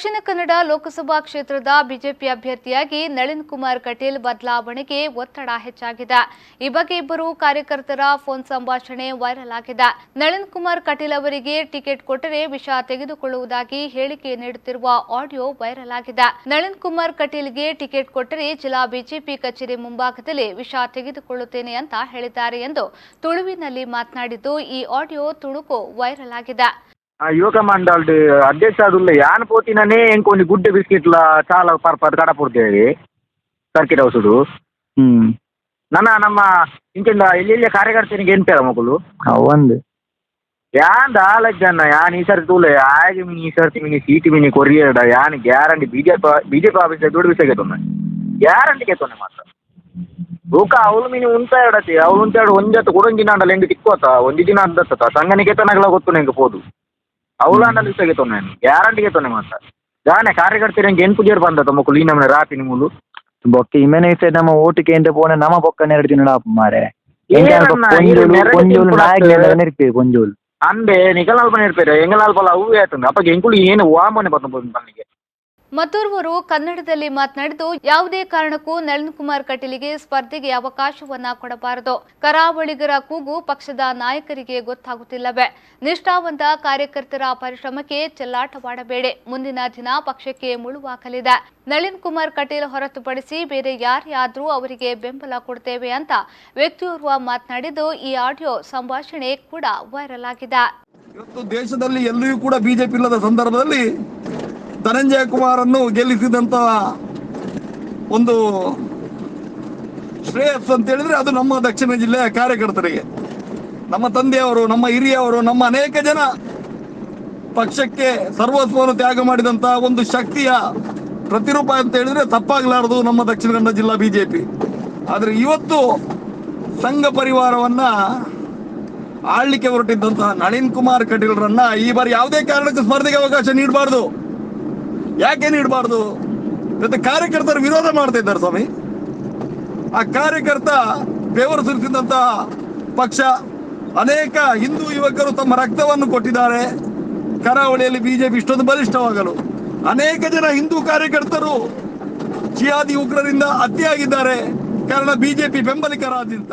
ದಕ್ಷಿಣ ಕನ್ನಡ ಲೋಕಸಭಾ ಕ್ಷೇತ್ರದ ಬಿಜೆಪಿ ಅಭ್ಯರ್ಥಿಯಾಗಿ ನಳಿನ್ ಕುಮಾರ್ ಕಟೀಲ್ ಬದಲಾವಣೆಗೆ ಒತ್ತಡ ಹೆಚ್ಚಾಗಿದೆ. ಈ ಬಗ್ಗೆ ಇಬ್ಬರು ಕಾರ್ಯಕರ್ತರ ಫೋನ್ ಸಂಭಾಷಣೆ ವೈರಲ್ ಆಗಿದೆ. ನಳಿನ್ ಕುಮಾರ್ ಕಟೀಲ್ ಅವರಿಗೆ ಟಿಕೆಟ್ ಕೊಟ್ಟರೆ ವಿಷ ತೆಗೆದುಕೊಳ್ಳುವುದಾಗಿ ಹೇಳಿಕೆ ನೀಡುತ್ತಿರುವ ಆಡಿಯೋ ವೈರಲ್ ಆಗಿದೆ. ನಳಿನ್ ಕುಮಾರ್ ಕಟೀಲ್ಗೆ ಟಿಕೆಟ್ ಕೊಟ್ಟರೆ ಜಿಲ್ಲಾ ಬಿಜೆಪಿ ಕಚೇರಿ ಮುಂಭಾಗದಲ್ಲಿ ವಿಷ ತೆಗೆದುಕೊಳ್ಳುತ್ತೇನೆ ಅಂತ ಹೇಳಿದ್ದಾರೆ ಎಂದು ತುಳುವಿನಲ್ಲಿ ಮಾತನಾಡಿದ್ದು ಈ ಆಡಿಯೋ ತುಣುಕು ವೈರಲ್ ಆಗಿದೆ. ಯುವಕ ಮಂಡಲ್ಡ್ ಅಧ್ಯಕ್ಷ ಆದುಲ್ಲ ಯಾನ್ ಪೋತಿನನೇ ಎಂಕೊಂಜಿ ಗುಡ್ಡೆ ಬಿಸ್ಕಿಟ್ಲ ಚಾಲ ಪರ್ಪದ್ ಕಡ ಪೂರ್ದೇವಿ ಸರ್ಕಿಟ್ ಹೌಸುಡು ಹ್ಞೂ ನನ್ನ ನಮ್ಮ ಇಂಚಿಂದ ಎಲ್ಲೆಲ್ಲ ಕಾರ್ಯಕರ್ತನಿಗೆ ಎಂತ ಮಕ್ಕಳು ಅವಂದು ಯಾನ್ ದಾಲಕ್ ಜನ ಯಾನ್ ಈ ಸರ್ತಿ ತೂಲೆ ಆಗಿ ಮಿನಿ ಈ ಸರ್ತಿ ಮಿನಿ ಸೀಟಿ ಮಿನಿ ಕೊರಿಯರ್ಡ ಯಾನ್ ಗ್ಯಾರಂಟಿ ಬಿಜೆಪಿ ಬಿಜೆಪಿ ಆಫೀಸ್ ದುಡ್ಡು ಬಿಸಾಗೆತ್ತೊಮ್ಮೆ ಗ್ಯಾರಂಟಿ ಕೆತ್ತೊಮ್ಮೆ ಮಾತ್ರ ಲೋಕ ಅವಳು ಮೀನು ಉಂಟಾಡತಿ ಅವಳು ಉಂಟಾಡು ಒಂಜತ್ತು ಕೊಡೊಂಜಿ ನಾಡಲ್ಲ ಹೆಂಗೆ ತಿಕ್ಕೋತ ಒಂದಿ ದಿನ ಅಂದತ್ತ ಸಂಗನಿಗೆ ತನಗಲ ಗೊತ್ತು ನಂಗೆ ಪೋದು ಅವಳು ಅಂಡಲ್ಲ ಬಿಸಾಗೆ ತೊಂದೆ ಗ್ಯಾರಂಟಿಗೆ ತೊಂದೆ ಮಾತ್ರ ಗಾನೆ ಕಾರ್ಯಕರ್ತರು ಹೆಂಗೆ ಎಂಟು ಜೇರು ಬಂದತ್ತ ಮಕ್ಕಳು ಈ ನಮ್ಮನೆ ರಾತ್ರಿ ನಿಮ್ಮಲು ಬೊಕ್ಕ ಇಮೇನೆ ಇತ್ತೆ ನಮ್ಮ ಓಟಿಗೆ ಅಂತ ಪೋನೆ ನಮ್ಮ ಬೊಕ್ಕ ಎರಡು ದಿನ ಮಾರೆ ಏನನ್ನ ಇದು ನೆರಳು ಕೊಂಜೋಲು ತಿನ್ಪುಡು ನಾಯಕ್ ಆಗ್ತದೆ. ನೆನಪಿ ಕೊಂಜೋಲು ಅಂದೆ ನಿಗಲಾಲ್ಪನ ಇರ್ತಾರೆ ಎಂಗಲಾಲ್ಪಲ ಅವು ಆಯ್ತಂದ ಅಪ್ಪ ಎಂಕುಳು ಏನು ವಾಮನೆ ಬಂದು ನನಗೆ ಮತ್ತೋರ್ವರು ಕನ್ನಡದಲ್ಲಿ ಮಾತನಾಡಿದ್ದು, ಯಾವುದೇ ಕಾರಣಕ್ಕೂ ನಳಿನ್ ಕುಮಾರ್ ಕಟೀಲಿಗೆ ಸ್ಪರ್ಧೆಗೆ ಅವಕಾಶವನ್ನ ಕೊಡಬಾರದು. ಕರಾವಳಿಗರ ಕೂಗು ಪಕ್ಷದ ನಾಯಕರಿಗೆ ಗೊತ್ತಾಗುತ್ತಿಲ್ಲವೇ. ನಿಷ್ಠಾವಂತ ಕಾರ್ಯಕರ್ತರ ಪರಿಶ್ರಮಕ್ಕೆ ಚೆಲ್ಲಾಟವಾಡಬೇಡಿ. ಮುಂದಿನ ದಿನ ಪಕ್ಷಕ್ಕೆ ಮುಳುವಾಗಲಿದೆ. ನಳಿನ್ ಕುಮಾರ್ ಕಟೀಲ್ ಹೊರತುಪಡಿಸಿ ಬೇರೆ ಯಾರ್ಯಾದ್ರೂ ಅವರಿಗೆ ಬೆಂಬಲ ಕೊಡ್ತೇವೆ ಅಂತ ವ್ಯಕ್ತಿಯೋರ್ವ ಮಾತನಾಡಿದ್ದು, ಈ ಆಡಿಯೋ ಸಂಭಾಷಣೆ ಕೂಡ ವೈರಲ್ ಆಗಿದೆ. ದೇಶದಲ್ಲಿ ಎಲ್ಲಿಯೂ ಕೂಡ ಬಿಜೆಪಿ ಇಲ್ಲದ ಸಂದರ್ಭದಲ್ಲಿ ಧನಂಜಯ ಕುಮಾರನ್ನು ಗೆಲ್ಲಿಸಿದಂತ ಒಂದು ಶ್ರೇಯಸ್ ಅಂತ ಹೇಳಿದ್ರೆ ಅದು ನಮ್ಮ ದಕ್ಷಿಣ ಜಿಲ್ಲೆಯ ಕಾರ್ಯಕರ್ತರಿಗೆ. ನಮ್ಮ ತಂದೆಯವರು, ನಮ್ಮ ಹಿರಿಯವರು, ನಮ್ಮ ಅನೇಕ ಜನ ಪಕ್ಷಕ್ಕೆ ಸರ್ವಸ್ವವನ್ನು ತ್ಯಾಗ ಮಾಡಿದಂತ ಒಂದು ಶಕ್ತಿಯ ಪ್ರತಿರೂಪ ಅಂತ ಹೇಳಿದ್ರೆ ತಪ್ಪಾಗಲಾರದು ನಮ್ಮ ದಕ್ಷಿಣ ಕನ್ನಡ ಜಿಲ್ಲಾ ಬಿಜೆಪಿ. ಆದರೆ ಇವತ್ತು ಸಂಘ ಪರಿವಾರವನ್ನ ಆಳ್ಲಿಕ್ಕೆ ಹೊರಟಿದ್ದಂತಹ ನಳಿನ್ ಕುಮಾರ್ ಕಟೀಲ್ರನ್ನ ಈ ಬಾರಿ ಯಾವುದೇ ಕಾರಣಕ್ಕೂ ಸ್ಪರ್ಧೆಗೆ ಅವಕಾಶ ನೀಡಬಾರ್ದು. ಯಾಕೆ ನೀಡಬಾರ್ದು ಜೊತೆ ಕಾರ್ಯಕರ್ತರು ವಿರೋಧ ಮಾಡ್ತಾ ಇದ್ದಾರೆ ಸ್ವಾಮಿ. ಆ ಕಾರ್ಯಕರ್ತ ಬೆವರು ಸುರಿಸಿದಂತಹ ಪಕ್ಷ ಅನೇಕ ಹಿಂದೂ ಯುವಕರು ತಮ್ಮ ರಕ್ತವನ್ನು ಕೊಟ್ಟಿದ್ದಾರೆ. ಕರಾವಳಿಯಲ್ಲಿ ಬಿಜೆಪಿ ಇಷ್ಟೊಂದು ಬಲಿಷ್ಠವಾಗಲು. ಅನೇಕ ಜನ ಹಿಂದೂ ಕಾರ್ಯಕರ್ತರು ಜಿಹಾದಿ ಉಗ್ರರಿಂದ ಹತ್ಯೆಯಾಗಿದ್ದಾರೆ. ಕಾರಣ ಬಿಜೆಪಿ ಬೆಂಬಲಿಗರಾದ್ರಿಂದ